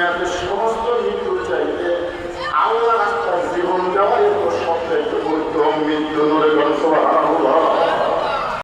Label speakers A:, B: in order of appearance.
A: দুনিয়াতে সমস্ত মৃত্যু চাইতে আল্লাহ রাস্তায় জীবন দেওয়ার এত সবচেয়ে গুরুত্ব মৃত্যু নরে গণসভা